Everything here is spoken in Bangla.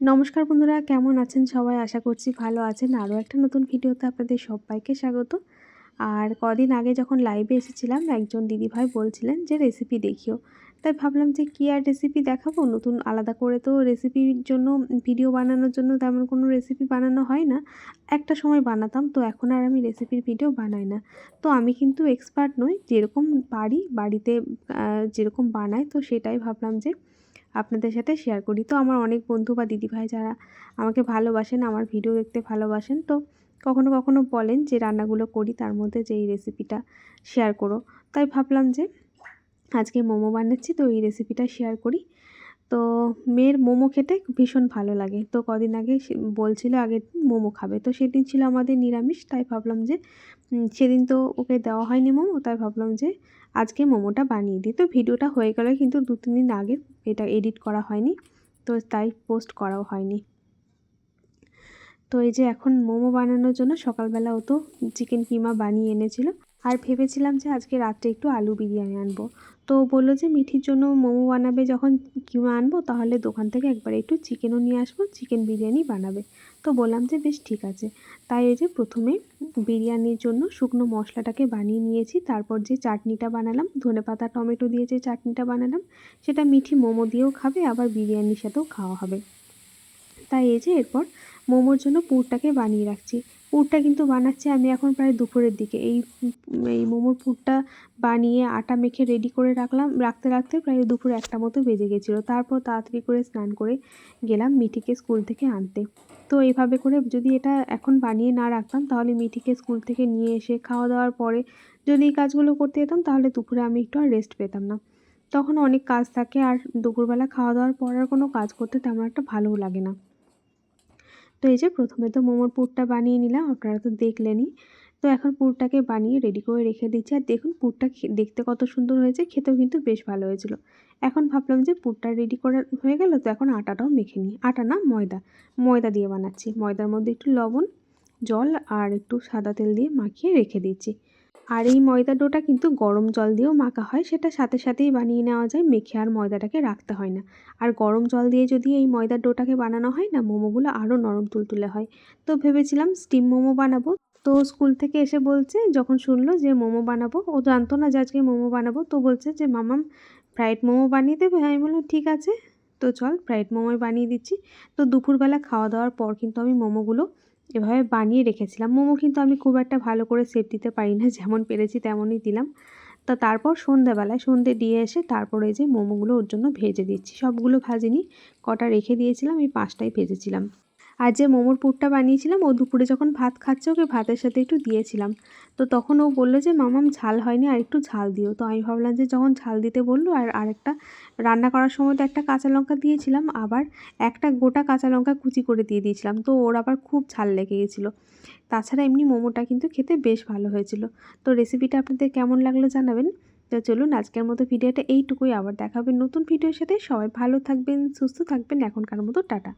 নমস্কার বন্ধুরা, কেমন আছেন সবাই? আশা করছি ভালো আছেন। আরও একটা নতুন ভিডিওতে আপনাদের সবাইকে স্বাগত। আর কদিন আগে যখন লাইভে এসেছিলাম, একজন দিদিভাই বলছিলেন যে রেসিপি দেখিও। তাই ভাবলাম যে কী আর রেসিপি দেখাবো? নতুন আলাদা করে তো রেসিপির জন্য ভিডিও বানানোর জন্য তেমন কোনো রেসিপি বানানো হয় না। একটা সময় বানাতাম, তো এখন আর আমি রেসিপির ভিডিও বানাই না। তো আমি কিন্তু এক্সপার্ট নই, যেরকম পারি বাড়িতে যেরকম বানাই, তো সেটাই ভাবলাম যে আপনাদের সাথে শেয়ার করি। তো আমার অনেক বন্ধু বা দিদিভাই যারা আমাকে ভালোবাসেন, আমার ভিডিও দেখতে ভালোবাসেন, তো কখনো কখনো বলেন যে রান্নাগুলো করি, তার মধ্যে যে এই রেসিপিটা শেয়ার করো। তাই ভাবলাম যে আজকে মোমো বানাচ্ছি, তো এই রেসিপিটা শেয়ার করি। তো মেয়ের মোমো খেতে ভীষণ ভালো লাগে। তো কদিন আগে বলছিল আগের দিন মোমো খাবে। তো সেদিন ছিল আমাদের নিরামিষ, তাই ভাবলাম যে সেদিন তো ওকে দেওয়া হয়নি মোমো, তাই ভাবলাম যে আজকে মোমোটা বানিয়ে দিই। তো ভিডিওটা হয়ে গেল কিন্তু দু, তিন দিন আগে এটা এডিট করা হয়নি। তো তাই পোস্ট করাও হয়নি। তো এই যে এখন মোমো বানানোর জন্য সকালবেলা ও তো চিকেন কিমা বানিয়ে এনেছিল। আর ভেবেছিলাম যে আজকে রাত্রে একটু আলু বিরিয়ানি আনব। তো বলল যে মিঠির জন্য মোমো বানাবে যখন কিমা আনব, তাহলে দোকান থেকে একবার একটু চিকেনও নিয়ে আসব, চিকেন বিরিয়ানি বানাবে। তো বললাম যে বেশ ঠিক আছে। তাই এই যে প্রথমে বিরিয়ানির জন্য শুকনো মশলাটাকে বানিয়ে নিয়েছি, তারপর যে চাটনিটা বানালাম, ধনে পাতা, টমেটো দিয়ে যে চাটনিটা বানালাম, সেটা মিঠি মোমো দিয়েও খাবে, আবার বিরিয়ানির সাথেও খাওয়া হবে। তাই এই যে এরপর মোমোর জন্য পুরটাকে বানিয়ে রাখছি। পুরটা কিন্তু বানাচ্ছি আমি এখন প্রায় দুপুরের দিকে। এই এই মোমোর পুরটা বানিয়ে আটা মেখে রেডি করে রাখলাম। রাখতে রাখতে প্রায় দুপুর একটা মতো বেজে গেছিল। তারপর তাড়াতাড়ি করে স্নান করে গেলাম মিঠিকে স্কুল থেকে আনতে। তো এইভাবে করে যদি এটা এখন বানিয়ে না রাখতাম, তাহলে মিঠিকে স্কুল থেকে নিয়ে এসে খাওয়া দাওয়ার পরে যদি এই কাজগুলো করতে যেতাম, তাহলে দুপুরে আমি একটু আর রেস্ট পেতাম না। তখন অনেক কাজ থাকে আর দুপুরবেলা খাওয়া দাওয়ার পর আর কোনো কাজ করতে তেমন একটা ভালোও লাগে না। তো এই যে প্রথমে তো মোমোর পুরটা বানিয়ে নিলাম, আপনারা তো দেখলেনই। তো এখন পুরটাকে বানিয়ে রেডি করে রেখে দিচ্ছি। আর দেখুন, পুরটা দেখতে কত সুন্দর হয়েছে, খেতেও কিন্তু বেশ ভালো হয়েছিল। এখন ভাবলাম যে পুরটা রেডি করা হয়ে গেল, তো এখন আটাটাও মেখে নিই। আটা না, ময়দা। ময়দা দিয়ে বানাচ্ছি। ময়দার মধ্যে একটু লবণ, জল আর একটু সাদা তেল দিয়ে মাখিয়ে রেখে দিচ্ছি। আর এই ময়দা ডোটা কিন্তু গরম জল দিয়েও মাখা হয়, সেটা সাথে সাথেই বানিয়ে নেওয়া যায়। মেখে আর ময়দাটাকে রাখতে হয় না। আর গরম জল দিয়ে যদি এই ময়দার ডোটাকে বানানো হয় না, মোমোগুলো আরও নরম তুলতুলে হয়। তো ভেবেছিলাম স্টিম মোমো বানাবো। তো স্কুল থেকে এসে বলছে, যখন শুনলো যে মোমো বানাবো, ও জানতো না যে আজকে মোমো বানাবো, তো বলছে যে, মামাম, ফ্রাইড মোমো বানিয়ে দেবে? আমি বললাম, ঠিক আছে। তো চল, ফ্রাইড মোমোই বানিয়ে দিচ্ছি। তো দুপুরবেলা খাওয়া দাওয়ার পর কিন্তু আমি মোমোগুলো এভাবে বানিয়ে রেখেছিলাম। মোমো কিন্তু আমি খুব একটা ভালো করে সেট দিতে পারি না, যেমন পেরেছি তেমনই দিলাম। তা তারপর সন্ধেবেলায় সন্ধ্যে দিয়ে এসে তারপর এই যে মোমোগুলো ওর জন্য ভেজে দিচ্ছি। সবগুলো ভাজিনি, কটা রেখে দিয়েছিলাম, এই পাঁচটাই ভেজেছিলাম। আর যে মোমোর পুরটা বানিয়েছিলাম, ও দুপুরে যখন ভাত খাচ্ছে, ওকে ভাতের সাথে একটু দিয়েছিলাম। তো তখন ও বলল যে, মামাম, ঝাল হয়নি, আর একটু ঝাল দিও। তো আমি ভাবলাম যে, যখন ঝাল দিতে বলল, আর আরেকটা রান্না করার সময় তো একটা কাঁচা লঙ্কা দিয়েছিলাম, আবার একটা গোটা কাঁচা লঙ্কা কুচি করে দিয়ে দিয়েছিলাম। তো ওর আবার খুব ঝাল লেগে গেছিল। তাছাড়া এমনি মোমোটা কিন্তু খেতে বেশ ভালো হয়েছিল। তো রেসিপিটা আপনাদের কেমন লাগল জানাবেন। তো চলুন, আজকের মতো ভিডিওটা এইটুকুই। আবার দেখাবেন নতুন ভিডিওর সাথে। সবাই ভালো থাকবেন, সুস্থ থাকবেন। এখনকার মতো টাটা।